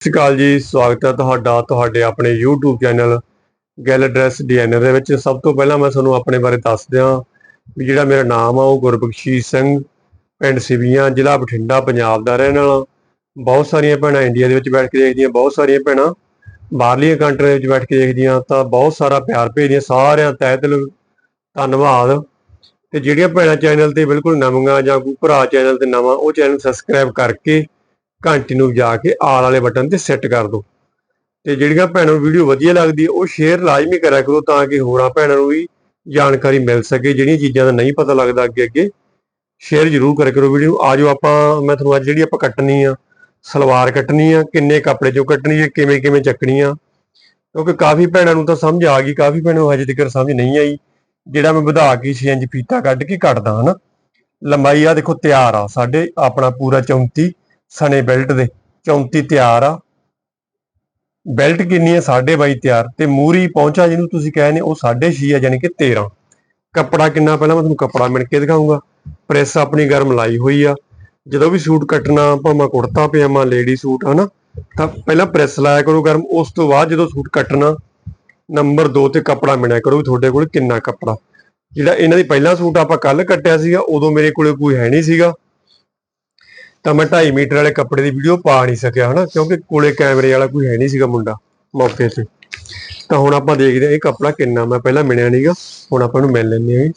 ਸਤਿ ਸ਼੍ਰੀ ਅਕਾਲ ਜੀ, ਸਵਾਗਤ ਹੈ ਤੁਹਾਡਾ, ਤੁਹਾਡੇ ਆਪਣੇ YouTube ਚੈਨਲ ਗੈਲ ਐਡਰੈਸ ਡਿਜ਼ਾਈਨਰ ਦੇ ਵਿੱਚ। ਸਭ ਤੋਂ ਪਹਿਲਾਂ ਮੈਂ ਤੁਹਾਨੂੰ ਆਪਣੇ ਬਾਰੇ ਦੱਸ ਦਿਆਂ ਵੀ ਜਿਹੜਾ ਮੇਰਾ ਨਾਮ ਆ, ਉਹ ਗੁਰਬਖਸ਼ੀਸ਼ ਸਿੰਘ, ਪਿੰਡ ਸਿਵੀਆਂ, ਜ਼ਿਲ੍ਹਾ ਬਠਿੰਡਾ, ਪੰਜਾਬ ਦਾ ਰਹਿਣ ਵਾਲਾ। ਬਹੁਤ ਸਾਰੀਆਂ ਭੈਣਾਂ ਇੰਡੀਆ ਦੇ ਵਿੱਚ ਬੈਠ ਕੇ ਦੇਖਦੀਆਂ, ਬਹੁਤ ਸਾਰੀਆਂ ਭੈਣਾਂ ਬਾਹਰਲੀਆਂ ਕੰਟਰੀਆਂ ਵਿੱਚ ਬੈਠ ਕੇ ਦੇਖਦੀਆਂ, ਤਾਂ ਬਹੁਤ ਸਾਰਾ ਪਿਆਰ ਭੇਜਦੀਆਂ, ਸਾਰਿਆਂ ਤਹਿ ਦਿਲ, ਧੰਨਵਾਦ। ਤੇ ਜਿਹੜੀਆਂ ਭੈਣਾਂ ਚੈਨਲ ਤੇ ਬਿਲਕੁਲ ਨਵੀਆਂ ਜਾਂ ਕੋਈ ਭਰਾ ਚੈਨਲ ਤੇ ਨਵਾਂ, ਉਹ ਚੈਨਲ ਸਬਸਕ੍ਰਾਈਬ ਕਰਕੇ ਘੰਟੀ ਨੂੰ ਵਜਾ ਕੇ ਆਲ ਵਾਲੇ ਬਟਨ ਤੇ ਸੈੱਟ ਕਰ ਦਿਓ। ਤੇ ਜਿਹੜੀਆਂ ਭੈਣਾਂ ਨੂੰ ਵੀਡੀਓ ਵਧੀਆ ਲੱਗਦੀ ਹੈ ਉਹ ਸ਼ੇਅਰ ਲਾਜ਼ਮੀ ਕਰਿਆ ਕਰੋ ਤਾਂ ਕਿ ਹੋਰਾਂ ਭੈਣਾਂ ਨੂੰ ਵੀ ਜਾਣਕਾਰੀ ਮਿਲ ਸਕੇ, ਜਿਹੜੀਆਂ ਚੀਜ਼ਾਂ ਦਾ ਨਹੀਂ ਪਤਾ ਲੱਗਦਾ ਅੱਗੇ ਅੱਗੇ। ਸ਼ੇਅਰ ਜ਼ਰੂਰ ਕਰਿਆ ਕਰੋ ਵੀਡੀਓ ਆਜੋ ਆਪਾਂ, ਮੈਂ ਤੁਹਾਨੂੰ ਅੱਜ ਜਿਹੜੀ ਆਪਾਂ ਕੱਟਣੀ ਆ, ਸਲਵਾਰ ਕੱਟਣੀ ਆ, ਕਿੰਨੇ ਕੱਪੜੇ ਚੋਂ ਕੱਟਣੀ ਹੈ ਕਿਵੇਂ ਕਿਵੇਂ ਚੱਕਣੀ ਆ। ਕਿਉਂਕਿ ਕਾਫੀ ਭੈਣਾਂ ਨੂੰ ਤਾਂ ਸਮਝ ਆ ਗਈ, ਕਾਫੀ ਭੈਣਾਂ ਨੂੰ ਹਜੇ ਤੱਕ ਸਮਝ ਨਹੀਂ ਆਈ। ਜਿਹੜਾ ਮੈਂ ਵਧਾ ਕੇ 6 ਇੰਚ ਫੀਤਾ ਕੱਢ ਕੇ ਕੱਟਦਾ, ਹਨਾ। ਲੰਬਾਈ ਆ ਦੇਖੋ ਤਿਆਰ ਆ, ਸਾਡੇ ਆਪਣਾ ਪੂਰਾ 34 ਸਣੇ ਬੈਲਟ ਦੇ 34 ਤਿਆਰ ਆ। ਬੈਲਟ ਕਿੰਨੀ ਹੈ 22.5 ਤਿਆਰ। ਤੇ ਮੂਰੀ ਪਹੁੰਚਾ ਜਿਹਨੂੰ ਤੁਸੀਂ ਕਹਿੰਦੇ ਉਹ 6.5 ਆ ਯਾਨੀ ਕਿ 13 ਕੱਪੜਾ ਕਿੰਨਾ ਪਹਿਲਾਂ ਮੈਂ ਤੁਹਾਨੂੰ ਕੱਪੜਾ ਮਿਣ ਕੇ ਦਿਖਾਉਂਗਾ ਪ੍ਰੈਸ ਆਪਣੀ ਗਰਮ ਲਾਈ ਹੋਈ ਆ। ਜਦੋਂ ਵੀ ਸੂਟ ਕੱਟਣਾ, ਭਾਵੇਂ ਕੁੜਤਾ, ਪਜਾਮਾ, ਲੇਡੀ ਸੂਟ, ਹਨਾ, ਤਾਂ ਪਹਿਲਾਂ ਪ੍ਰੈਸ ਲਾਇਆ ਕਰੋ ਗਰਮ। ਉਸ ਤੋਂ ਬਾਅਦ ਜਦੋਂ ਸੂਟ ਕੱਟਣਾ, ਨੰਬਰ 2 ਤੇ ਕੱਪੜਾ ਮਿਣਿਆ ਕਰੋ ਵੀ ਤੁਹਾਡੇ ਕੋਲ ਕਿੰਨਾ ਕੱਪੜਾ। ਜਿਹੜਾ ਇਹਨਾਂ ਦੀ ਪਹਿਲਾ ਸੂਟ ਆਪਾਂ ਕੱਲ ਕੱਟਿਆ ਸੀਗਾ, ਉਦੋਂ ਮੇਰੇ ਕੋਲੇ ਕੋਈ ਹੈ ਨਹੀਂ ਸੀਗਾ। ਤਾਂ ਮੈਂ 2.5 ਮੀਟਰ ਵਾਲੇ ਕੱਪੜੇ ਦੀ ਵੀਡੀਓ ਪਾ ਨਹੀਂ ਸਕਿਆ, ਹਨਾ? ਕਿਉਂਕਿ ਕੋਲੇ ਕੈਮਰੇ ਵਾਲਾ ਕੋਈ ਹੈ ਨਹੀਂ ਸੀਗਾ ਮੁੰਡਾ ਮੌਕੇ ਤੇ। ਤਾਂ ਹੁਣ ਆਪਾਂ ਦੇਖਦੇ ਹਾਂ ਇਹ ਕੱਪੜਾ ਕਿੰਨਾ, ਮੈਂ ਪਹਿਲਾਂ ਮਿਣਿਆ ਨਹੀਂਗਾ ਹੁਣ ਆਪਾਂ ਨੂੰ ਮਿਲ ਲੈਂਦੇ ਹਾਂ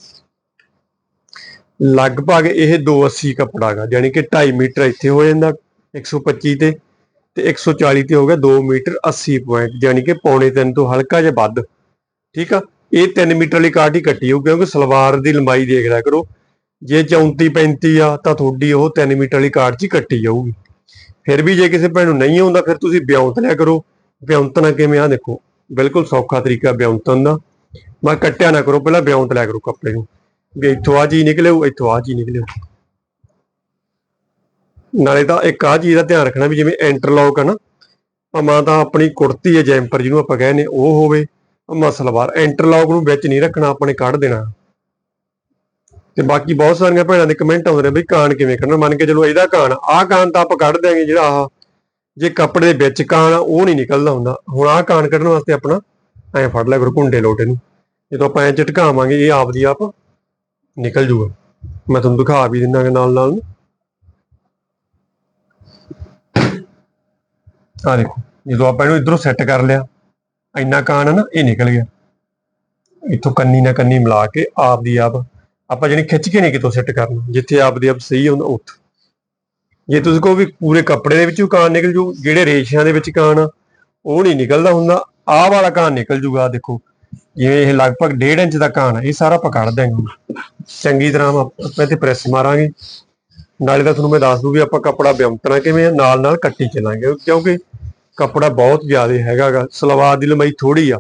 ਲਗਭਗ ਇਹ 280 ਕੱਪੜਾ ਹੈਗਾ ਯਾਨੀ ਕਿ 2.5 ਮੀਟਰ ਇੱਥੇ ਹੋ ਜਾਂਦਾ 125 ਤੇ ਤੇ 140 ਤੇ ਹੋ ਗਿਆ 2 ਮੀਟਰ 80 ਪੁਆਇੰਟ ਯਾਨੀ ਕਿ ਪੌਣੇ 3 ਤੋਂ ਹਲਕਾ ਜਿਹਾ ਵੱਧ। ਠੀਕ ਆ? ਇਹ 3 ਮੀਟਰ ਵਾਲੀ ਕਾਟ ਹੀ ਕੱਟੀ ਹੋਊ ਕਿਉਂਕਿ ਸਲਵਾਰ ਦੀ ਲੰਬਾਈ ਦੇਖਦਾ ਕਰੋ ਜੇ 34 35 ਆ ਤਾਂ ਤੁਹਾਡੀ ਉਹ 3 ਮੀਟਰ ਵਾਲੀ ਕਾਰਡ 'ਚ ਹੀ ਕੱਟੀ ਜਾਊਗੀ। ਫਿਰ ਵੀ ਜੇ ਕਿਸੇ ਭੈਣ ਨੂੰ ਨਹੀਂ ਆਉਂਦਾ, ਫਿਰ ਤੁਸੀਂ ਬਿਉਂਤ ਲਿਆ ਕਰੋ। ਬਿਉਂਤਣਾ ਕਿਵੇਂ ਆ ਦੇਖੋ, ਬਿਲਕੁਲ ਸੌਖਾ ਤਰੀਕਾ ਬਿਉਂਤਨ ਦਾ। ਮੈਂ ਕੱਟਿਆ ਨਾ ਕਰੋ, ਪਹਿਲਾਂ ਬਿਉਂਤ ਲਿਆ ਕਰੋ ਕੱਪੜੇ ਨੂੰ। ਵੀ ਇੱਥੋਂ ਆ ਚੀਜ਼ ਨਿਕਲਿਓ ਇੱਥੋਂ ਆ ਚੀਜ਼ ਨਿਕਲਿਓ ਨਾਲੇ ਤਾਂ ਇੱਕ ਆ ਚੀਜ਼ ਦਾ ਧਿਆਨ ਰੱਖਣਾ ਵੀ ਜਿਵੇਂ ਇੰਟਰਲੌਕ ਹੈ ਨਾ ਭਾਵੇਂ ਤਾਂ ਆਪਣੀ ਕੁੜਤੀ ਹੈ ਜੈਂਪਰ ਜਿਹਨੂੰ ਆਪਾਂ ਕਹਿੰਦੇ ਉਹ ਹੋਵੇ। ਭਾਵੇਂ ਸਲਵਾਰ ਇੰਟਰਲੌਕ ਨੂੰ ਵਿੱਚ ਨਹੀਂ ਰੱਖਣਾ ਆਪਣੇ ਕੱਢ ਦੇਣਾ। ਤੇ ਬਾਕੀ ਬਹੁਤ ਸਾਰੀਆਂ ਭੈਣਾਂ ਦੇ ਕਮੈਂਟ ਆਉਂਦੇ ਨੇ ਬਈ ਕਾਨ ਕਿਵੇਂ ਕੱਢਣਾ? ਮੰਨ ਕੇ ਚਲੋ ਇਹਦਾ ਕਾਨ ਆਹ ਕਾਨ ਤਾਂ ਆਪਾਂ ਕੱਢ ਦਿਆਂਗੇ ਜਿਹੜਾ ਆਹ, ਜੇ ਕੱਪੜੇ ਦੇ ਵਿੱਚ ਕਾਨ ਉਹ ਨਹੀਂ ਨਿਕਲਦਾ ਹੁੰਦਾ। ਹੁਣ ਆਹ ਕਾਨ ਕੱਢਣ ਵਾਸਤੇ ਆਪਣਾ ਐਂ ਫੜ ਲਿਆ ਕਰੋ ਘੁੰਡੇ ਲੋਟੇ ਨੂੰ। ਜਦੋਂ ਆਪਾਂ ਐਂ ਝਟਕਾਵਾਂਗੇ, ਇਹ ਆਪਦੀ ਆਪ ਨਿਕਲ ਜੂਗਾ। ਮੈਂ ਤੁਹਾਨੂੰ ਦਿਖਾ ਵੀ ਦਿੰਦਾ ਨਾਲ ਨਾਲ। ਆ ਦੇਖੋ, ਜਦੋਂ ਆਪਾਂ ਇਹਨੂੰ ਇਧਰੋਂ ਸੈੱਟ ਕਰ ਲਿਆ, ਇੰਨਾ ਕਾਨ ਹੈ ਨਾ, ਇਹ ਨਿਕਲ ਗਿਆ। ਇੱਥੋਂ ਕੰਨੀ ਨਾਲ ਕੰਨੀ ਮਿਲਾ ਕੇ ਆਪ ਦੀ ਆਪ ਆਪਾਂ ਜਾਨੀ ਖਿੱਚ ਕੇ ਨਹੀਂ ਕਿਤੋਂ ਸੈੱਟ ਕਰਨਾ, ਜਿੱਥੇ ਆਪਦੇ ਆਪ ਸਹੀ ਹੁੰਦਾ ਉੱਥੇ ਜੇ ਤੁਸੀਂ ਕਹੋ ਵੀ ਪੂਰੇ ਕੱਪੜੇ ਦੇ ਵਿੱਚੋਂ ਕਾਣ ਨਿਕਲ ਜੂ, ਜਿਹੜੇ ਰੇਸ਼ਿਆਂ ਦੇ ਵਿੱਚ ਕਾਨ ਆ, ਉਹ ਨਹੀਂ ਨਿਕਲਦਾ ਹੁੰਦਾ, ਆਹ ਵਾਲਾ ਕਾਨ ਨਿਕਲ ਜੂਗਾ ਦੇਖੋ, ਜਿਵੇਂ ਇਹ ਲਗਭਗ 1.5 ਇੰਚ ਦਾ ਕਾਨ ਆ, ਇਹ ਸਾਰਾ ਆਪਾਂ ਕੱਢ ਦਿਆਂਗੇ। ਚੰਗੀ ਤਰ੍ਹਾਂ ਆਪਾਂ ਤੇ ਪ੍ਰੈਸ ਮਾਰਾਂਗੇ। ਨਾਲੇ ਤਾਂ ਤੁਹਾਨੂੰ ਮੈਂ ਦੱਸ ਦੂੰ ਵੀ ਆਪਾਂ ਕੱਪੜਾ ਬਿਉਂਤਣਾ ਕਿਵੇਂ ਆ ਨਾਲ ਨਾਲ ਕੱਟੀ ਚੱਲਾਂਗੇ, ਕਿਉਂਕਿ ਕੱਪੜਾ ਬਹੁਤ ਜ਼ਿਆਦਾ ਹੈਗਾਗਾ, ਸਲਵਾਰ ਦੀ ਲੰਬਾਈ ਥੋੜੀ ਆ।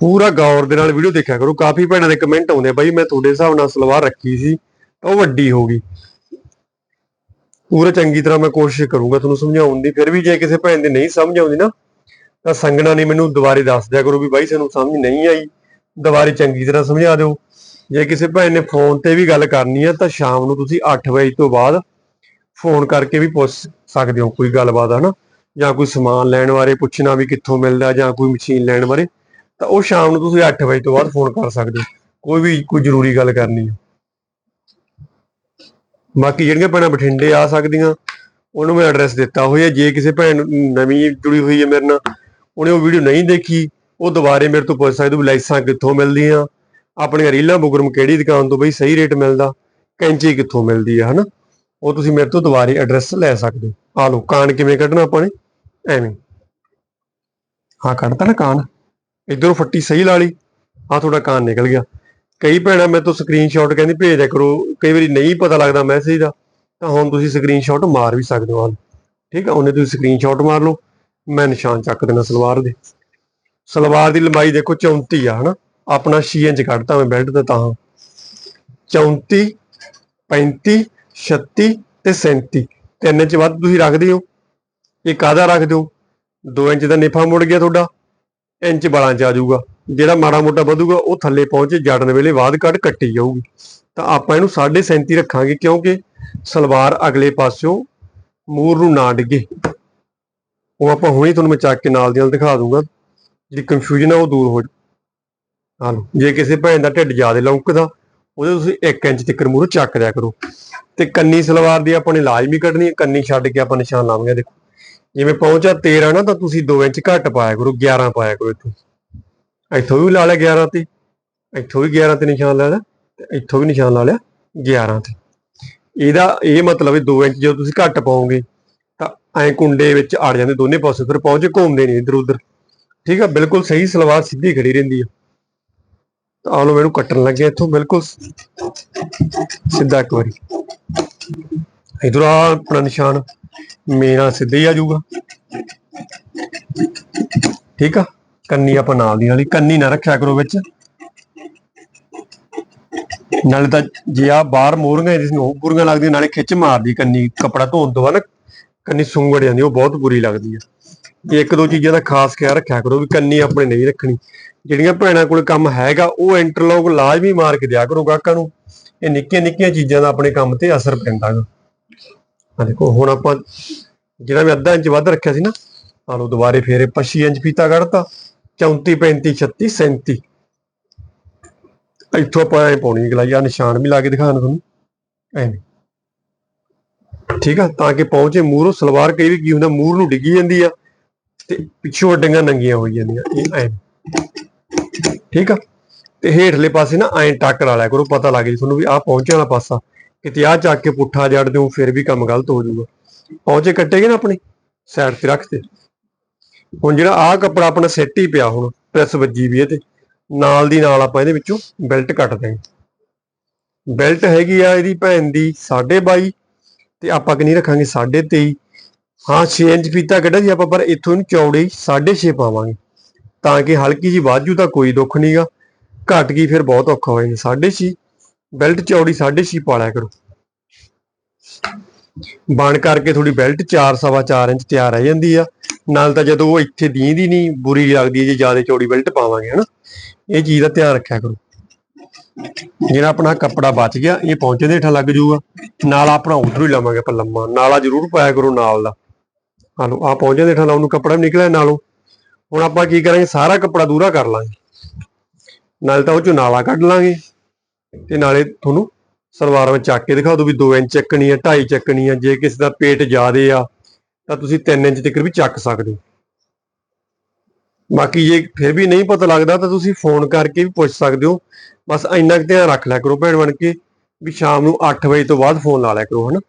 ਪੂਰਾ ਗੌਰ ਦੇ ਨਾਲ ਵੀਡੀਓ ਦੇਖਿਆ ਕਰੋ। ਕਾਫੀ ਭੈਣਾਂ ਦੇ ਕਮੈਂਟ ਆਉਂਦੇ ਆ, ਬਾਈ ਮੈਂ ਤੁਹਾਡੇ ਹਿਸਾਬ ਨਾਲ ਸਲਵਾਰ ਰੱਖੀ ਸੀ ਉਹ ਵੱਡੀ ਹੋ ਗਈ। ਪੂਰਾ ਚੰਗੀ ਤਰ੍ਹਾਂ ਮੈਂ ਕੋਸ਼ਿਸ਼ ਕਰੂੰਗਾ ਤੁਹਾਨੂੰ ਸਮਝਾਉਣ ਦੀ। ਫਿਰ ਵੀ ਜੇ ਕਿਸੇ ਭੈਣ ਦੀ ਨਹੀਂ ਸਮਝ ਆਉਂਦੀ ਨਾ, ਤਾਂ ਸੰਗਣਾ ਨੇ ਮੈਨੂੰ ਦੁਬਾਰੇ ਦੱਸ ਦਿਆ ਕਰੋ ਵੀ ਬਾਈ ਸਾਨੂੰ ਸਮਝ ਨਹੀਂ ਆਈ। ਦੁਬਾਰੇ ਚੰਗੀ ਤਰ੍ਹਾਂ ਸਮਝਾ ਦਿਓ। ਜੇ ਕਿਸੇ ਭੈਣ ਨੇ ਫੋਨ ਤੇ ਵੀ ਗੱਲ ਕਰਨੀ ਹੈ ਤਾਂ ਸ਼ਾਮ ਨੂੰ ਤੁਸੀਂ 8 ਵਜੇ ਤੋਂ ਬਾਅਦ ਫੋਨ ਕਰਕੇ ਵੀ ਪੁੱਛ ਸਕਦੇ ਹੋ ਕੋਈ ਗੱਲਬਾਤ ਹੈ ਨਾ ਜਾਂ ਕੋਈ ਸਮਾਨ ਲੈਣ ਬਾਰੇ ਪੁੱਛਣਾ ਵੀ ਕਿੱਥੋਂ ਮਿਲਦਾ ਜਾਂ ਕੋਈ ਮਸ਼ੀਨ ਲੈਣ ਬਾਰੇ। ਤਾਂ ਉਹ ਸ਼ਾਮ ਨੂੰ ਤੁਸੀਂ 8 ਵਜੇ ਤੋਂ ਬਾਅਦ ਫੋਨ ਕਰ ਸਕਦੇ ਹੋ। ਕੋਈ ਵੀ ਕੋਈ ਜ਼ਰੂਰੀ ਗੱਲ ਕਰਨੀ ਹੈ। ਬਾਕੀ ਜਿਹੜੀਆਂ ਭੈਣਾਂ ਬਠਿੰਡੇ ਆ ਸਕਦੀਆਂ, ਉਹਨੂੰ ਮੈਂ ਐਡਰੈਸ ਦਿੱਤਾ ਹੋਇਆ ਜੇ ਕਿਸੇ ਭੈਣ ਨਵੀਂ ਜੁੜੀ ਹੋਈ ਹੈ ਮੇਰੇ ਨਾਲ, ਉਹਨੇ ਉਹ ਵੀਡੀਓ ਨਹੀਂ ਦੇਖੀ, ਉਹ ਦੁਬਾਰੇ ਮੇਰੇ ਤੋਂ ਪੁੱਛ ਸਕਦੇ ਹੋ ਵੀ ਲਾਈਸਾਂ ਕਿੱਥੋਂ ਮਿਲਦੀਆਂ? ਆਪਣੀਆਂ ਰੀਲਾਂ ਬੁਗਰਮ ਕਿਹੜੀ ਦੁਕਾਨ ਤੋਂ ਬਈ ਸਹੀ ਰੇਟ ਮਿਲਦਾ? ਕੈਂਚੀ ਕਿੱਥੋਂ ਮਿਲਦੀ ਹੈ, ਹਨਾ? ਉਹ ਤੁਸੀਂ ਮੇਰੇ ਤੋਂ ਦੁਬਾਰੇ ਐਡਰੈਸ ਲੈ ਸਕਦੇ ਹੋ। ਆ ਲਓ, ਕਾਨ ਕਿਵੇਂ ਕੱਢਣਾ ਆਪਾਂ ਨੇ? ਐਵੇਂ। ਹਾਂ, ਕੱਢਤਾ ਨਾ ਕਾਨ? ਇਧਰੋਂ ਫੱਟੀ ਸਹੀ ਲਾ ਲਈ। ਆ ਤੁਹਾਡਾ ਕਾਨ ਨਿਕਲ ਗਿਆ। ਕਈ ਭੈਣਾਂ ਮੇਰੇ ਤੋਂ ਸਕਰੀਨਸ਼ਾਟ ਕਹਿੰਦੀ ਭੇਜ ਦਿਆ ਕਰੋ। ਕਈ ਵਾਰੀ ਨਹੀਂ ਪਤਾ ਲੱਗਦਾ ਮੈਸੇਜ ਦਾ। ਤਾਂ ਹੁਣ ਤੁਸੀਂ ਸਕਰੀਨਸ਼ਾਟ ਮਾਰ ਵੀ ਸਕਦੇ ਹੋ। ਠੀਕ ਆ, ਉਹਨੇ ਤੁਸੀਂ ਸਕਰੀਨਸ਼ਾਟ ਮਾਰ ਲਓ। ਮੈਂ ਨਿਸ਼ਾਨ ਚੱਕ ਦੇਣਾ ਸਲਵਾਰ ਦੇ। ਸਲਵਾਰ ਦੀ ਲੰਬਾਈ ਦੇਖੋ 34 ਆ, ਹਨਾ? ਆਪਣਾ 6 ਇੰਚ ਕੱਢਤਾ ਮੈਂ ਬੈਲਟ ਤੇ ਤਾਂ। 34 35 36 ਤੇ 37 ਤਿੰਨ ਇੰਚ ਵੱਧ ਤੁਸੀਂ ਰੱਖਦੇ ਹੋ ਇਹ ਕਾਹਦਾ ਰੱਖਦੇ ਹੋ 2 ਇੰਚ ਦਾ ਨਿਫਾ ਮੁੜ ਗਿਆ ਤੁਹਾਡਾ। ਇੰਚ ਬਾਲਾਂ ਚ ਆ ਜਾਊਗਾ। ਜਿਹੜਾ ਮਾੜਾ ਮੋਟਾ ਵਧੂਗਾ, ਉਹ ਥੱਲੇ ਪਹੁੰਚੇ ਜੜਨ ਵੇਲੇ ਬਾਅਦ ਕੱਢ ਕੱਟੀ ਜਾਊਗੀ। ਤਾਂ ਆਪਾਂ ਇਹਨੂੰ 37.5 ਰੱਖਾਂਗੇ, ਕਿਉਂਕਿ ਸਲਵਾਰ ਅਗਲੇ ਪਾਸਿਓਂ ਮੂਰ ਨੂੰ ਨਾ ਡਿੱਗੇ। ਉਹ ਆਪਾਂ ਹੁਣੇ ਤੁਹਾਨੂੰ ਮੈਂ ਚੱਕ ਕੇ ਨਾਲ ਦੀ ਨਾਲ ਦਿਖਾ ਦੂੰਗਾ। ਜਿਹੜੀ ਕਨਫਿਊਜ਼ਨ ਆ, ਉਹ ਦੂਰ ਹੋ ਹਾਂ ਲਓ, ਜੇ ਕਿਸੇ ਭੈਣ ਦਾ ਢਿੱਡ ਜ਼ਿਆਦਾ ਲੌਂਕਦਾ, ਉਹਦੇ ਤੁਸੀਂ 1 ਇੰਚ ਤੱਕ ਮੂਰ ਚੱਕ ਦਿਆ ਕਰੋ। ਤੇ ਕੰਨੀ ਸਲਵਾਰ ਦੀ ਆਪਾਂ ਨੇ ਲਾਜ਼ਮੀ ਕੱਢਣੀ ਹੈ, ਕੰਨੀ ਛੱਡ ਕੇ ਆਪਾਂ ਨਿਸ਼ਾਨ ਲਾਵਾਂਗੇ, ਦੇਖੋ। ਜਿਵੇਂ ਪਹੁੰਚਾ 13 ਨਾ, ਤਾਂ ਤੁਸੀਂ 2 ਇੰਚ ਘੱਟ ਪਾਇਆ ਕਰੋ 11 ਪਾਇਆ ਕਰੋ ਇੱਥੋਂ। ਇੱਥੋਂ ਵੀ ਲਾ ਲਿਆ 11 ਤੇ, ਇੱਥੋਂ ਵੀ 11 ਤੇ ਨਿਸ਼ਾਨ ਲਾ ਲਿਆ, ਤੇ ਇੱਥੋਂ ਵੀ ਨਿਸ਼ਾਨ ਲਾ ਲਿਆ 11 ਤੇ। ਇਹਦਾ ਇਹ ਮਤਲਬ ਹੈ 2 ਇੰਚ ਜਦੋਂ ਤੁਸੀਂ ਘੱਟ ਪਾਓਗੇ, ਤਾਂ ਐ ਕੁੰਡੇ ਵਿੱਚ ਅੜ ਜਾਂਦੇ ਦੋਨੇ ਪਾਸੇ, ਫਿਰ ਪਹੁੰਚੇ ਘੁੰਮਦੇ ਨਹੀਂ ਇਧਰ ਉਧਰ। ਠੀਕ ਆ, ਬਿਲਕੁਲ ਸਹੀ ਸਲਵਾਰ ਸਿੱਧੀ ਖੜੀ ਰਹਿੰਦੀ ਆ। ਤਾਂ ਆ ਲੋ ਮੈਨੂੰ ਕੱਟਣ ਲੱਗਿਆ ਇੱਥੋਂ, ਬਿਲਕੁਲ ਸਿੱਧਾ ਇੱਕ ਵਾਰੀ। ਇਧਰ ਆ ਆਪਣਾ ਨਿਸ਼ਾਨ। ਮੇਰਾ ਸਿੱਧਾ ਹੀ ਆ ਜਾਊਗਾ। ਠੀਕ ਆ? ਕੰਨੀ ਆਪਾਂ ਨਾਲ ਦੀ ਨਾਲ ਹੀ, ਕੰਨੀ ਨਾ ਰੱਖਿਆ ਕਰੋ ਵਿੱਚ। ਨਾਲੇ ਤਾਂ ਜੇ ਆ ਬਾਹਰ ਮੋਰੀਆਂ ਜਿਸ ਨੂੰ ਬੁਰੀਆਂ ਲੱਗਦੀਆਂ, ਨਾਲੇ ਖਿੱਚ ਮਾਰਦੀ ਕੰਨੀ, ਕਪੜਾ ਧੋਣ ਤੋਂ ਬਾਅਦ ਕੰਨੀ ਸੁੰਗੜ ਜਾਂਦੀ, ਉਹ ਬਹੁਤ ਬੁਰੀ ਲੱਗਦੀ ਆ। ਇੱਕ ਦੋ ਚੀਜ਼ਾਂ ਦਾ ਖਾਸ ਖਿਆਲ ਰੱਖਿਆ ਕਰੋ ਵੀ ਕੰਨੀ ਆਪਣੇ ਨਹੀਂ ਰੱਖਣੀ। ਜਿਹੜੀਆਂ ਭੈਣਾਂ ਕੋਲ ਕੰਮ ਹੈਗਾ, ਉਹ ਇੰਟਰਲੌਕ ਲਾਜ਼ਮੀ ਮਾਰ ਕੇ ਦਿਆ ਕਰੋ ਗਾਹਕਾਂ ਨੂੰ। ਇਹ ਨਿੱਕੀਆਂ ਨਿੱਕੀਆਂ ਚੀਜ਼ਾਂ ਦਾ ਆਪਣੇ ਕੰਮ ਤੇ ਅਸਰ ਪੈਂਦਾ ਗਾ। ਆ ਦੇਖੋ, ਹੁਣ ਆਪਾਂ ਜਿਹੜਾ ਵੀ ਅੱਧਾ ਇੰਚ ਵੱਧ ਰੱਖਿਆ ਸੀ ਨਾ ਆ ਲਓ ਦੁਬਾਰੇ ਫੇਰ 25 ਇੰਚ ਫੀਤਾ ਕੱਢਤਾ 34 35 36 37 ਇੱਥੋਂ ਆਪਾਂ ਐ ਪਾਉਣੀ ਗਲਾਈ ਆ ਨਿਸ਼ਾਨ ਵੀ ਲਾ ਕੇ ਦਿਖਾਣਾ ਤੁਹਾਨੂੰ। ਐਵੇਂ ਠੀਕ ਆ, ਤਾਂ ਕਿ ਪਹੁੰਚੇ ਮੂਹਰੋਂ, ਸਲਵਾਰ ਕਈ ਵੀ ਕੀ ਹੁੰਦਾ, ਮੂਹਰ ਨੂੰ ਡਿੱਗੀ ਜਾਂਦੀ ਆ ਤੇ ਪਿੱਛੋਂ ਅੱਡੀਆਂ ਨੰਗੀਆਂ ਹੋਈ ਜਾਂਦੀਆਂ, ਇਹ ਐ ਠੀਕ ਆ, ਤੇ ਹੇਠਲੇ ਪਾਸੇ ਨਾ ਐਂ ਟੱਕ ਲਾ ਲਿਆ ਕਰੋ, ਪਤਾ ਲੱਗ ਜੇ ਤੁਹਾਨੂੰ ਵੀ ਆਹ ਪਹੁੰਚੇ ਵਾਲਾ ਪਾਸਾ। ਕਿਤੇ ਆਹ ਚੱਕ ਕੇ ਪੁੱਠਾ ਜੜ ਦਿਓ, ਫਿਰ ਵੀ ਕੰਮ ਗਲਤ ਹੋ ਜਾਊਗਾ। ਪਹੁੰਚੇ ਕੱਟੇਗੇ ਨਾ ਆਪਣੇ ਸਾਈਡ ਤੇ ਰੱਖ ਤੇ। ਹੁਣ ਜਿਹੜਾ ਆਹ ਕੱਪੜਾ ਆਪਣਾ ਸੈੱਟ ਹੀ ਪਿਆ ਹੁਣ, ਪ੍ਰੈਸ ਵੱਜੀ ਵੀ ਇਹ ਤੇ, ਨਾਲ ਦੀ ਨਾਲ ਆਪਾਂ ਇਹਦੇ ਵਿੱਚੋਂ ਬੈਲਟ ਕੱਟ ਦਾਂਗੇ ਬੈਲਟ ਹੈਗੀ ਆ ਇਹਦੀ ਭੈਣ ਦੀ 22.5 ਤੇ ਆਪਾਂ ਕਿੰਨੀ ਰੱਖਾਂਗੇ? 23.5 ਹਾਂ 6 ਇੰਚ ਫੀਤਾ ਕੱਢਿਆ ਜੀ ਆਪਾਂ, ਪਰ ਇੱਥੋਂ ਇਹਨੂੰ ਚੌੜੀ 6.5 ਪਾਵਾਂਗੇ। ਤਾਂ ਕਿ ਹਲਕੀ ਜੀ ਵਾਜੂ ਤਾਂ ਕੋਈ ਦੁੱਖ ਨਹੀਂਗਾ ਘਟ ਗਈ ਫਿਰ ਬਹੁਤ ਔਖਾ ਹੋ ਜਾਂਦਾ। 6.5 ਬੈਲਟ ਚੌੜੀ 6.5 ਪਾ ਲਿਆ ਕਰੋ। ਬਣ ਕਰਕੇ ਥੋੜੀ ਬੈਲਟ 4 ਸਵਾ 4 ਇੰਚ ਤਿਆਰ ਰਹਿ ਜਾਂਦੀ ਆ। ਨਾਲ ਤਾਂ ਜਦੋਂ ਉਹ ਇੱਥੇ ਦੀਂਦੀ ਨਹੀਂ ਬੁਰੀ ਲੱਗਦੀ ਜੇ ਜ਼ਿਆਦਾ ਚੌੜੀ ਬੈਲਟ ਪਾਵਾਂਗੇ, ਹਨਾ? ਇਹ ਚੀਜ਼ ਦਾ ਧਿਆਨ ਰੱਖਿਆ ਕਰੋ। ਜਿਹੜਾ ਆਪਣਾ ਕੱਪੜਾ ਬਚ ਗਿਆ, ਇਹ ਪਹੁੰਚੇ ਦੇ ਹੇਠਾਂ ਲੱਗ ਜਾਊਗਾ। ਨਾਲ ਆਪਣਾ ਉਧਰੋਂ ਹੀ ਲਵਾਂਗੇ ਆਪਾਂ ਲੰਮਾ। ਨਾਲਾ ਜ਼ਰੂਰ ਪਾਇਆ ਕਰੋ ਨਾਲ ਦਾ। ਆ ਲਓ ਆ ਪਹੁੰਚੇ ਦੇ ਹੇਠਾਂ ਲਾਉਣ ਨੂੰ ਕੱਪੜਾ ਵੀ ਨਿਕਲਿਆ ਨਾਲੋਂ। ਹੁਣ ਆਪਾਂ ਕੀ ਕਰਾਂਗੇ, ਸਾਰਾ ਕੱਪੜਾ ਦੂਰਾ ਕਰ ਲਾਂਗੇ। ਨਾਲ ਤਾਂ ਉਹ ਚੋਂ ਨਾਲਾ ਕੱਢ ਲਾਂਗੇ। ਤੇ ਨਾਲੇ ਤੁਹਾਨੂੰ ਸਲਵਾਰ ਵਿੱਚ ਚੱਕ ਕੇ ਦਿਖਾ ਦੋ ਵੀ 2 ਇੰਚ ਚੱਕਣੀ ਹੈ 2.5 ਚੱਕਣੀ ਆ, ਜੇ ਕਿਸੇ ਦਾ ਪੇਟ ਜ਼ਿਆਦੇ ਆ, ਤਾਂ ਤੁਸੀਂ 3 ਇੰਚ ਤੱਕ ਵੀ ਚੱਕ ਸਕਦੇ ਹੋ। ਬਾਕੀ ਜੇ ਫਿਰ ਵੀ ਨਹੀਂ ਪਤਾ ਲੱਗਦਾ ਤਾਂ ਤੁਸੀਂ ਫੋਨ ਕਰਕੇ ਵੀ ਪੁੱਛ ਸਕਦੇ ਹੋ। ਬਸ ਇੰਨਾ ਕੁ ਧਿਆਨ ਰੱਖ ਲਿਆ ਕਰੋ ਭੈਣ ਬਣ ਕੇ, ਵੀ ਸ਼ਾਮ ਨੂੰ 8 ਵਜੇ ਤੋਂ ਬਾਅਦ ਫੋਨ ਲਾ ਲਿਆ ਕਰੋ, ਹਨਾ?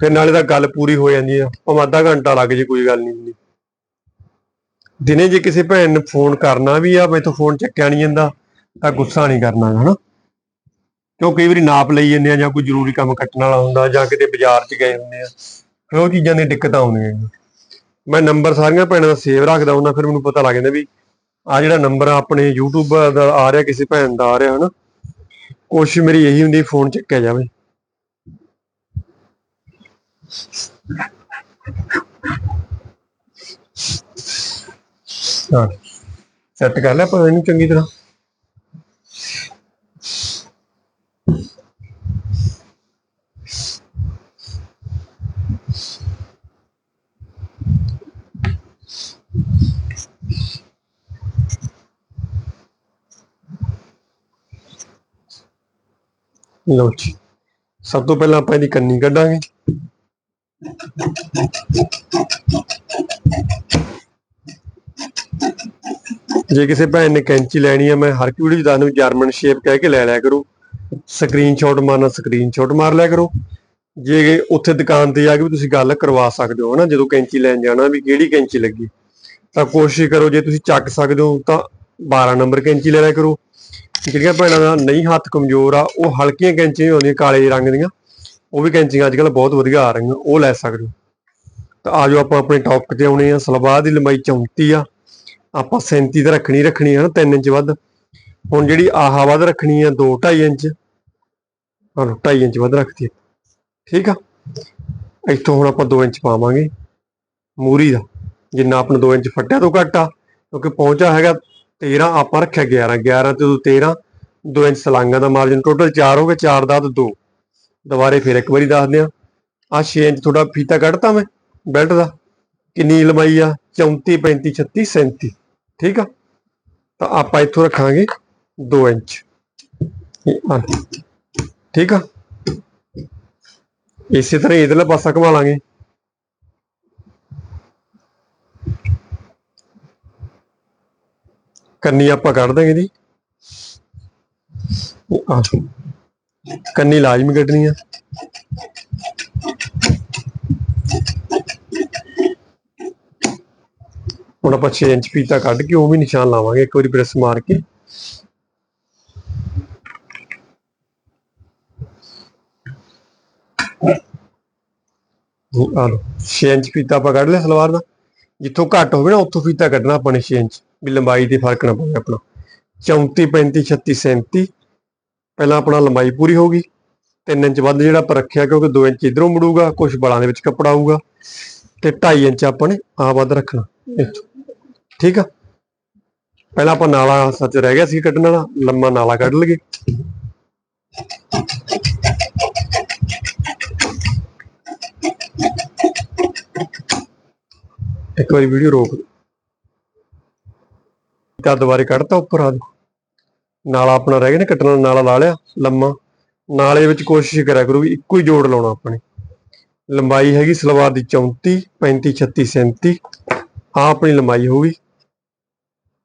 ਫਿਰ ਨਾਲੇ ਤਾਂ ਗੱਲ ਪੂਰੀ ਹੋ ਜਾਂਦੀ ਆ। ਭਾਵੇਂ ਅੱਧਾ ਘੰਟਾ ਲੱਗ ਜੇ, ਕੋਈ ਗੱਲ ਨਹੀਂ। ਹੁੰਦੀ ਦਿਨੇ ਜੇ ਕਿਸੇ ਭੈਣ ਨੇ ਫੋਨ ਕਰਨਾ ਵੀ ਆ ਮੈਂ ਮੈਥੋਂ ਫੋਨ ਚੱਕਿਆ ਨਹੀਂ ਜਾਂਦਾ, ਤਾਂ ਗੁੱਸਾ ਨਹੀਂ ਕਰਨਾ, ਹਨਾ? ਕਿਉਂ ਕਈ ਵਾਰੀ ਨਾਪ ਲਈ ਜਾਂਦੇ ਆ ਜਾਂ ਕੋਈ ਜ਼ਰੂਰੀ ਕੰਮ ਕੱਟਣ ਵਾਲਾ ਹੁੰਦਾ ਜਾਂ ਕਿਤੇ ਬਾਜ਼ਾਰ 'ਚ ਗਏ ਹੁੰਦੇ ਆ। ਫਿਰ ਉਹ ਚੀਜ਼ਾਂ ਦੀ ਦਿੱਕਤ ਆਉਂਦੀਆਂ ਮੈਂ ਨੰਬਰ ਸਾਰੀਆਂ ਭੈਣਾਂ ਦਾ ਸੇਵ ਰੱਖਦਾ ਹੁੰਦਾ, ਫਿਰ ਮੈਨੂੰ ਪਤਾ ਲੱਗ ਜਾਂਦਾ ਵੀ ਆ ਜਿਹੜਾ ਨੰਬਰ ਆਪਣੇ YouTube ਦਾ ਆ ਰਿਹਾ, ਕਿਸੇ ਭੈਣ ਦਾ ਆ ਰਿਹਾ ਹਨਾ ਕੋਸ਼ਿਸ਼ ਮੇਰੀ ਇਹੀ ਹੁੰਦੀ ਫੋਨ ਚੱਕਿਆ ਜਾਵੇ। ਸੈੱਟ ਕਰ ਲਿਆ ਪਰ ਇਹਨੂੰ ਚੰਗੀ ਤਰ੍ਹਾਂ। ਲਓ ਜੀ। ਸਭ ਤੋਂ ਪਹਿਲਾਂ ਆਪਾਂ ਇਹਦੀ ਕੰਨੀ ਕੱਢਾਂਗੇ। ਜੇ ਕਿਸੇ ਭੈਣ ਨੇ ਕੈਂਚੀ ਲੈਣੀ ਹੈ ਮੈਂ ਹਰ ਇੱਕ ਵੀਡੀਓ 'ਚ ਦੱਸਦਾ ਵੀ ਜਰਮਨ ਸ਼ੇਪ ਕਹਿ ਕੇ ਲੈ ਲਿਆ ਕਰੋ। ਸਕਰੀਨਸ਼ਾਟ ਮਾਰਨਾ ਸਕਰੀਨਸ਼ਾਟ ਮਾਰ ਲਿਆ ਕਰੋ। ਜੇ ਉੱਥੇ ਦੁਕਾਨ ਤੇ ਜਾ ਕੇ ਵੀ ਤੁਸੀਂ ਗੱਲ ਕਰਵਾ ਸਕਦੇ ਹੋ ਹਨਾ, ਜਦੋਂ ਕੈਂਚੀ ਲੈਣ ਜਾਣਾ ਵੀ ਕਿਹੜੀ ਕੈਂਚੀ ਲੱਗੀ। ਤਾਂ ਕੋਸ਼ਿਸ਼ ਕਰੋ, ਜੇ ਤੁਸੀਂ ਚੱਕ ਸਕਦੇ ਹੋ ਤਾਂ 12 ਨੰਬਰ ਕੈਂਚੀ ਲੈ ਲਿਆ ਕਰੋ। ਜਿਹੜੀਆਂ ਭੈਣਾਂ ਦਾ ਨਹੀਂ ਹੱਥ ਕਮਜ਼ੋਰ ਆ, ਉਹ ਹਲਕੀਆਂ ਕੈਂਚੀਆਂ ਵੀ ਆਉਂਦੀਆਂ ਕਾਲੇ ਰੰਗ ਦੀਆਂ। ਉਹ ਵੀ ਕੈਂਚੀਆਂ ਅੱਜ ਕੱਲ ਬਹੁਤ ਵਧੀਆ ਆ ਰਹੀਆਂ, ਉਹ ਲੈ ਸਕਦੇ ਹੋ। ਤਾਂ ਆਜੋ ਆਪਾਂ ਆਪਣੇ ਟੌਪਿਕ ਤੇ ਆਉਣੇ ਆ, ਸਲਵਾਰ ਦੀ ਲੰਬਾਈ 34 ਆ। ਆਪਾਂ 37 ਤੇ ਰੱਖਣੀ ਰੱਖਣੀ ਹੈ ਨਾ 3 ਇੰਚ ਵੱਧ। ਹੁਣ ਜਿਹੜੀ ਆਹਾ ਵੱਧ ਰੱਖਣੀ ਆ 2 2.5 ਇੰਚ। ਹਾਂ 2.5 ਇੰਚ ਵੱਧ ਰੱਖਤੀ ਠੀਕ ਆ? ਇੱਥੋਂ ਹੁਣ ਆਪਾਂ 2 ਇੰਚ ਪਾਵਾਂਗੇ। ਮੂਰੀ ਦਾ, ਜਿੰਨਾ ਆਪਣਾ 2 ਇੰਚ ਫੱਟਿਆ ਤੋਂ ਘੱਟ ਆ, ਕਿਉਂਕਿ ਪਹੁੰਚਾ ਹੈਗਾ 13 ਆਪਾਂ ਰੱਖਿਆ 11 11 ਤੇ 13 2 ਇੰਚ ਸਲਾਂਗਾ ਦਾ ਮਾਰਜਨ ਟੋਟਲ 4 ਹੋ ਗਏ 4 ਦਾ। ਤੇ 2 ਦੁਬਾਰੇ ਫਿਰ ਇੱਕ ਵਾਰੀ ਦੱਸਦੇ ਆ ਆ 6 ਇੰਚ ਥੋੜਾ ਫੀਤਾ ਕੱਢਤਾ ਮੈਂ ਬੈਲਟ ਦਾ। ਕਿੰਨੀ ਲੰਬਾਈ ਆ? 34 35 36 37 ਠੀਕ ਆ? ਤਾਂ ਆਪਾਂ ਇੱਥੋਂ ਰੱਖਾਂਗੇ 2 ਇੰਚ। ਠੀਕ ਆ? ਇਸੇ ਤਰ੍ਹਾਂ ਇਧਰਲਾ ਪਾਸਾ ਘੁਮਾ ਲਾਂਗੇ। ਕੰਨੀ ਆਪਾਂ ਕੱਢ ਦਾਂਗੇ ਜੀ। ਇਹ ਕੰਨੀ ਲਾਜ਼ਮੀ ਕੱਢਣੀ ਆ। ਹੁਣ ਆਪਾਂ 6 ਇੰਚ ਪੀਤਾ ਕੱਢ ਕੇ ਉਹ ਵੀ ਨਿਸ਼ਾਨ ਲਾਵਾਂਗੇ, ਇੱਕ ਵਾਰੀ ਪ੍ਰੈਸ ਮਾਰ ਕੇ। ਇਹ ਆ ਲਓ 6 ਇੰਚ ਪੀਤਾ ਆਪਾਂ ਕੱਢ ਲਿਆ ਸਲਵਾਰ ਦਾ। ਜਿੱਥੋਂ ਘੱਟ ਹੋਵੇ ਨਾ, ਉੱਥੋਂ ਫੀਤਾ ਕੱਢਣਾ ਆਪਾਂ ਨੇ 6 ਇੰਚ। ਵੀ ਲੰਬਾਈ ਦੇ ਫ਼ਰਕ ਨਾ ਪਵੇ ਆਪਣਾ। 34 35 36 37 ਪਹਿਲਾਂ ਆਪਣਾ ਲੰਬਾਈ ਪੂਰੀ ਹੋਗੀ 3 ਇੰਚ ਵੱਧ ਜਿਹੜਾ ਆਪਾਂ ਰੱਖਿਆ, ਕਿਉਂਕਿ 2 ਇੰਚ ਇਧਰੋਂ ਮੁੜੂਗਾ ਕੁਝ ਬਲਾਂ ਦੇ ਵਿੱਚ ਕੱਪੜਾ ਆਊਗਾ। ਤੇ 2.5 ਇੰਚ ਆਪਾਂ ਨੇ ਆ ਵੱਧ ਰੱਖਣਾ ਠੀਕ ਆ? ਪਹਿਲਾਂ ਆਪਾਂ ਨਾਲਾ ਸੱਚ ਰਹਿ ਗਿਆ ਸੀ ਕੱਢਣ ਵਾਲਾ, ਲੰਮਾ ਨਾਲਾ ਕੱਢ ਲਈਏ। ਇੱਕ ਵਾਰੀ ਵੀਡੀਓ ਰੋਕ ਤਾਂ ਦੁਬਾਰੇ ਕੱਢਤਾ ਉੱਪਰ ਆ ਜਾਓ। ਨਾਲਾ ਆਪਣਾ ਰਹਿ ਗਿਆ ਨਾ ਕੱਟਣਾ, ਨਾਲਾ ਲਾ ਲਿਆ, ਲੰਮਾ। ਨਾਲੇ ਵਿੱਚ ਕੋਸ਼ਿਸ਼ ਕਰਿਆ ਕਰੋ ਵੀ ਇੱਕੋ ਹੀ ਜੋੜ ਲਾਉਣਾ ਆਪਾਂ ਲੰਬਾਈ ਹੈਗੀ ਸਲਵਾਰ ਦੀ 34 35 36 37 ਆ ਆਪਣੀ ਲੰਬਾਈ ਹੋਊਗੀ।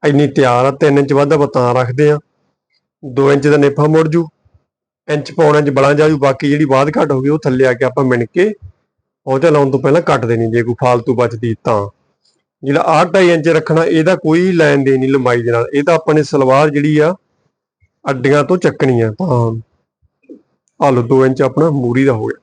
ਇੰਨੀ ਤਿਆਰ ਆ 3 ਇੰਚ ਵੱਧ ਆਪਾਂ ਤਾਂ ਰੱਖਦੇ ਆ। 2 ਇੰਚ ਦਾ ਨੇਫਾ ਮੁੜ ਜੂ। ਇੰਚ ਪਾਉਣਾ ਇੰਚ ਬਲਾਂ ਜਾਜੂ ਬਾਕੀ ਜਿਹੜੀ ਬਾਅਦ ਘਟ ਗਈ ਉਹ ਥੱਲੇ ਆ ਕੇ ਆਪਾਂ ਮਿਣ ਕੇ ਉਹ ਪਹੁੰਚਾ ਲਾਉਣ ਤੋਂ ਪਹਿਲਾਂ ਕੱਟ ਦੇਣੀ ਜੇ ਕੋਈ ਫਾਲਤੂ ਬਚਦੀ ਤਾਂ। ਜਿਹੜਾ ਆਹ 2.5 ਇੰਚ ਰੱਖਣਾ, ਇਹਦਾ ਕੋਈ ਲੈਣ ਦੇਣ ਨਹੀਂ ਲੰਬਾਈ ਦੇ ਨਾਲ। ਇਹ ਤਾਂ ਆਪਾਂ ਨੇ ਸਲਵਾਰ ਜਿਹੜੀ ਆ, ਅੱਡੀਆਂ ਤੋਂ ਚੱਕਣੀ ਆ। ਤਾਂ ਆ ਲਓ 2 ਇੰਚ ਆਪਣਾ ਮੂਰੀ ਦਾ ਹੋ ਗਿਆ।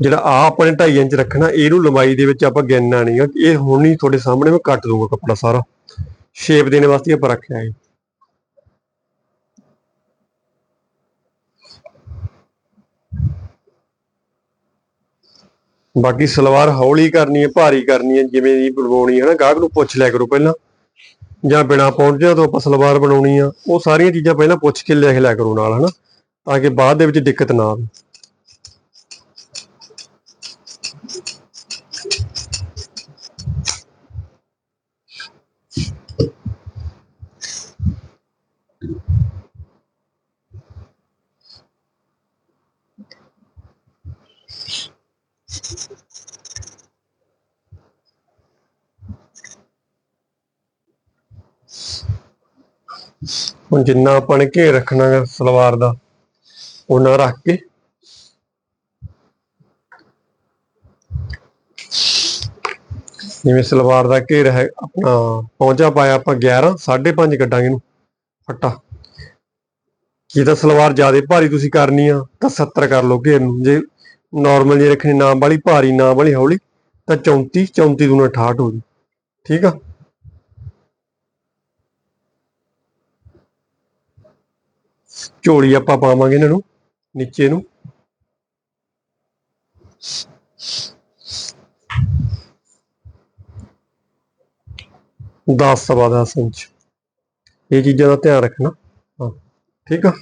ਜਿਹੜਾ ਆ ਆਪਣੇ 2.5 ਇੰਚ ਰੱਖਣਾ, ਇਹਨੂੰ ਲੰਬਾਈ ਦੇ ਵਿੱਚ ਆਪਾਂ ਗਿਣਨਾ ਨਹੀਂਗਾ ਇਹ ਹੁਣ ਹੀ ਤੁਹਾਡੇ ਸਾਹਮਣੇ ਮੈਂ ਕੱਟ ਦੂੰਗਾ ਕੱਪੜਾ ਸਾਰਾ। ਸ਼ੇਪ ਦੇਣ ਵਾਸਤੇ ਆਪਾਂ ਰੱਖਿਆ ਹੈ ਬਾਕੀ ਸਲਵਾਰ ਹੌਲੀ ਕਰਨੀ ਹੈ, ਭਾਰੀ ਕਰਨੀ ਹੈ, ਜਿਵੇਂ ਦੀ ਬਣਵਾਉਣੀ ਹੈ ਨਾ, ਗਾਹਕ ਨੂੰ ਪੁੱਛ ਲਿਆ ਕਰੋ ਪਹਿਲਾਂ। ਜਾਂ ਬਿਨਾ ਪਹੁੰਚਿਆ ਤੋਂ ਆਪਾਂ ਸਲਵਾਰ ਬਣਾਉਣੀ ਆ। ਉਹ ਸਾਰੀਆਂ ਚੀਜ਼ਾਂ ਪਹਿਲਾਂ ਪੁੱਛ ਕੇ ਲਿਖ ਲਿਆ ਕਰੋ ਨਾਲ, ਹਨਾ, ਤਾਂ ਕਿ ਬਾਅਦ ਦੇ ਵਿੱਚ ਦਿੱਕਤ ਨਾ ਆਵੇ। ਹੁਣ ਜਿੰਨਾ ਆਪਾਂ ਨੇ ਘੇਰ ਰੱਖਣਾ ਹੈ ਸਲਵਾਰ ਦਾ, ਉਹਨਾਂ ਰੱਖ ਕੇ। ਜਿਵੇਂ ਸਲਵਾਰ ਦਾ ਘੇਰ ਹੈ, ਆਪਣਾ ਪਹੁੰਚਾ ਪਾਇਆ ਆਪਾਂ 11 5.5 ਕੱਢਾਂਗੇ ਇਹਨੂੰ, ਫੱਟਾ। ਜੇ ਤਾਂ ਸਲਵਾਰ ਜ਼ਿਆਦਾ ਭਾਰੀ ਤੁਸੀਂ ਕਰਨੀ ਆ, ਤਾਂ 70 ਕਰ ਲਓ ਘੇਰ ਨੂੰ। ਜੇ ਨਾਰਮਲ ਜੇ ਰੱਖਣੀ ਨਾ ਵਾਲੀ ਭਾਰੀ, ਨਾ ਵਾਲੀ ਹੌਲੀ, ਤਾਂ 34 34 ਦੂਣਾ 68 ਹੋ ਜੂ। ਠੀਕ ਆ? ਝੋਲੀ ਆਪਾਂ ਪਾਵਾਂਗੇ ਇਹਨਾਂ ਨੂੰ, ਨੀਚੇ ਨੂੰ। ਦਸ ਸਵਾ ਦਸ ਇੰਚ। ਇਹ ਚੀਜ਼ਾਂ ਦਾ ਧਿਆਨ ਰੱਖਣਾ। ਹਾਂ, ਠੀਕ ਆ?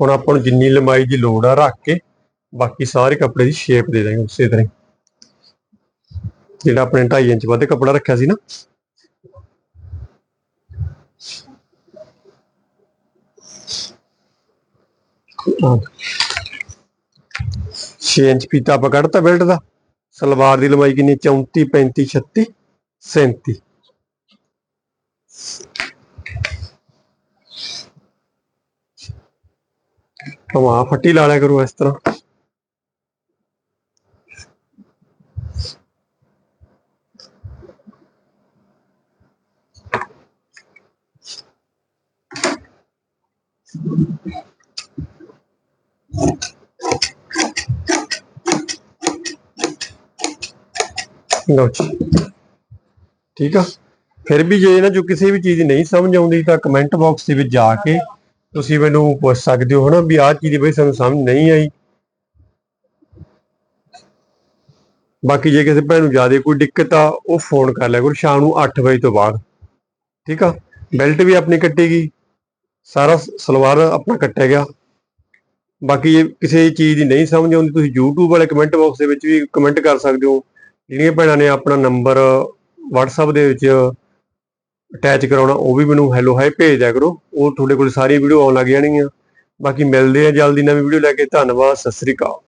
ਹੁਣ ਆਪਾਂ ਨੂੰ ਜਿੰਨੀ ਲੰਬਾਈ ਦੀ ਲੋੜ ਆ ਰੱਖ ਕੇ ਬਾਕੀ ਸਾਰੇ ਕੱਪੜੇ ਦੀ ਸ਼ੇਪ ਦੇ ਦਾਂਗੇ ਉਸੇ ਤਰ੍ਹਾਂ ਜਿਹੜਾ ਆਪਣੇ 2.5 ਇੰਚ ਵੱਧ ਕੱਪੜਾ ਰੱਖਿਆ ਸੀ ਨਾ। ਛੇ ਇੰਚ ਪੀਤਾ ਆਪਾਂ ਕੱਢਤਾ ਬੈਲਟ ਦਾ। ਸਲਵਾਰ ਦੀ ਲੰਬਾਈ ਕਿੰਨੀ? 34 35 36 37 ਹਵਾ ਫੱਟੀ ਲਾ ਲਿਆ ਕਰੋ ਇਸ ਤਰ੍ਹਾਂ। ਲਓ ਜੀ। ਠੀਕ ਆ? ਫਿਰ ਵੀ ਜੇ ਇਹਨਾਂ ਜੋ ਕਿਸੇ ਵੀ ਚੀਜ਼ ਨਹੀਂ ਸਮਝ ਆਉਂਦੀ ਤਾਂ ਕਮੈਂਟ ਬਾਕਸ ਦੇ ਵਿੱਚ ਜਾ ਕੇ ਤੁਸੀਂ ਮੈਨੂੰ ਪੁੱਛ ਸਕਦੇ ਹੋ ਹਨਾ ਵੀ ਆਹ ਚੀਜ਼ ਦੀ ਬਈ ਸਾਨੂੰ ਸਮਝ ਨਹੀਂ ਆਈ। ਬਾਕੀ ਜੇ ਕਿਸੇ ਭੈਣ ਨੂੰ ਜ਼ਿਆਦਾ ਕੋਈ ਦਿੱਕਤ ਆ, ਉਹ ਫੋਨ ਕਰ ਲਿਆ ਕਰੋ ਸ਼ਾਮ ਨੂੰ 8 ਵਜੇ ਤੋਂ ਬਾਅਦ। ਠੀਕ ਆ? ਬੈਲਟ ਵੀ ਆਪਣੀ ਕੱਟੇਗੀ। ਸਾਰਾ ਸਲਵਾਰ ਆਪਣਾ ਕੱਟਿਆ ਗਿਆ। ਬਾਕੀ ਜੇ ਕਿਸੇ ਚੀਜ਼ ਦੀ ਨਹੀਂ ਸਮਝ ਆਉਂਦੀ, ਤੁਸੀਂ YouTube ਵਾਲੇ ਕਮੈਂਟ ਬਾਕਸ ਦੇ ਵਿੱਚ ਵੀ ਕਮੈਂਟ ਕਰ ਸਕਦੇ ਹੋ। ਜਿਹੜੀਆਂ ਭੈਣਾਂ ਨੇ ਆਪਣਾ ਨੰਬਰ WhatsApp ਦੇ ਵਿੱਚ ਅਟੈਚ ਕਰਾਉਣਾ, ਉਹ ਵੀ ਮੈਨੂੰ ਹੈਲੋ ਹਾਈ ਭੇਜ ਦਿਆ ਕਰੋ। ਉਹ ਤੁਹਾਡੇ ਕੋਲ ਸਾਰੀ ਵੀਡੀਓ ਆਉਣ ਲੱਗ ਜਾਣਗੀਆਂ। ਬਾਕੀ ਮਿਲਦੇ ਆ ਜਲਦੀ ਨਵੀਂ ਵੀਡੀਓ ਲੈ ਕੇ। ਧੰਨਵਾਦ, ਸਤਿ ਸ੍ਰੀ ਅਕਾਲ।